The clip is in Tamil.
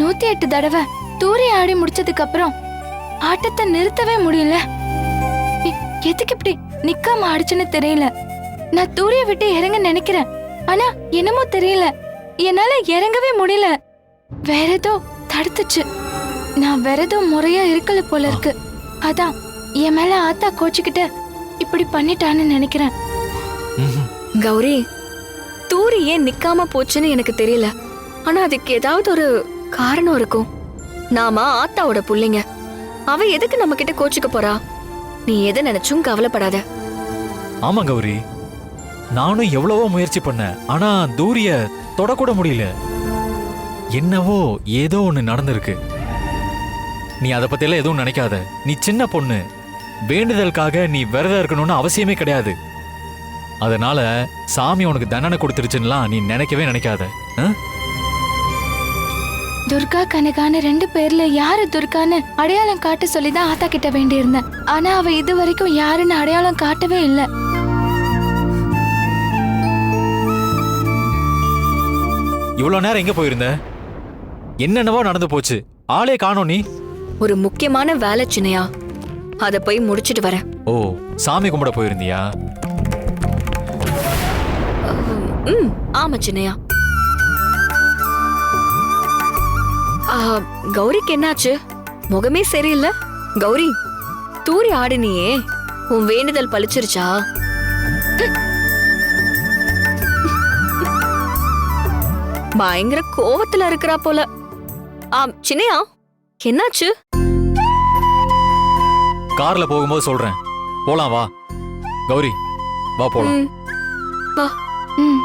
நூத்தி எட்டு தடவை தூரி ஆடி முடிச்சதுக்கு அப்புறம் ஆட்டத்தை நிறுத்தவே முடியல. எதுக்கு இப்படி நிக்காம ஆடிச்சுன்னு தெரியல. நான் தூரிய விட்டு இறங்க நினைக்கிறேன். ஆனா என்னமோ தெரியல. என்னால இறங்கவே முடியல. வேற ஏதோ தடுத்துச்சு. நான் வேற ஏதோ முறையா இருக்கல போல இருக்கு. அதான் என் மேல ஆத்தா கோச்சுக்கிட்டு இப்படி பண்ணிட்டான்னு நினைக்கிறேன். கௌரி தூரி ஏன் நிக்காம போச்சுன்னு எனக்கு தெரியல. ஆனா அதுக்கு ஏதாவது ஒரு காரணம் இருக்கும். நாம ஆத்தாவோட புள்ளைங்க. அவ எதுக்கு நம்ம கிட்ட கோச்சுக்க போறா? நீ எதை நினைச்சும் கவலைப்படாத. ஆமா கௌரி. நானும் எவ்வளவோ முயற்சி பண்ணேன். ஆனா தூரிய தொடக்கூட முடியல. என்னவோ ஏதோ ஒன்று நடந்திருக்கு. நீ அதை பத்தியெல்லாம் எதுவும் நினைக்காத. நீ சின்ன பொண்ணு. வேண்டுதலுக்காக நீ விரதம் இருக்கணும்னு அவசியமே கிடையாது. அதனால சாமி உனக்கு தண்டனை கொடுத்துருச்சுன்னுலாம் நீ நினைக்கவே நினைக்காத. ஆ? துர்கா கனகான்னு ரெண்டு பேர்ல யாரு துர்கான்னு அடையாளம் காட்ட சொல்லி தான் ஆத்தா கிட்ட வேண்டி இருந்தேன் ஆனா அவ இது வரைக்கும் யாருன்னு அடையாளம் காட்டவே இல்ல. இவ்வளவு நேரம் எங்க போயிருந்த? என்னென்னவோ நடந்து போச்சு. ஆளே காணோம் நீ. ஒரு முக்கியமான வேலை சின்னையா. அத போய் முடிச்சிட்டு வரேன். ஓ சாமி கும்பிட போயிருந்தியா? ம் ஆமா சின்னையா. கௌரிக்கு என்னாச்சு? முகமே சரியில்லை. கௌரி தூரி ஆடினியே. உன் வேண்டுதல் பழிச்சிருச்சா? பயங்கர கோவத்துல இருக்கிறா போல. ஆம் சின்னையா என்னாச்சு? கார்ல போகும்போது சொல்றேன். போலாம் வா. கௌரி வா போலாம். வா. ம்.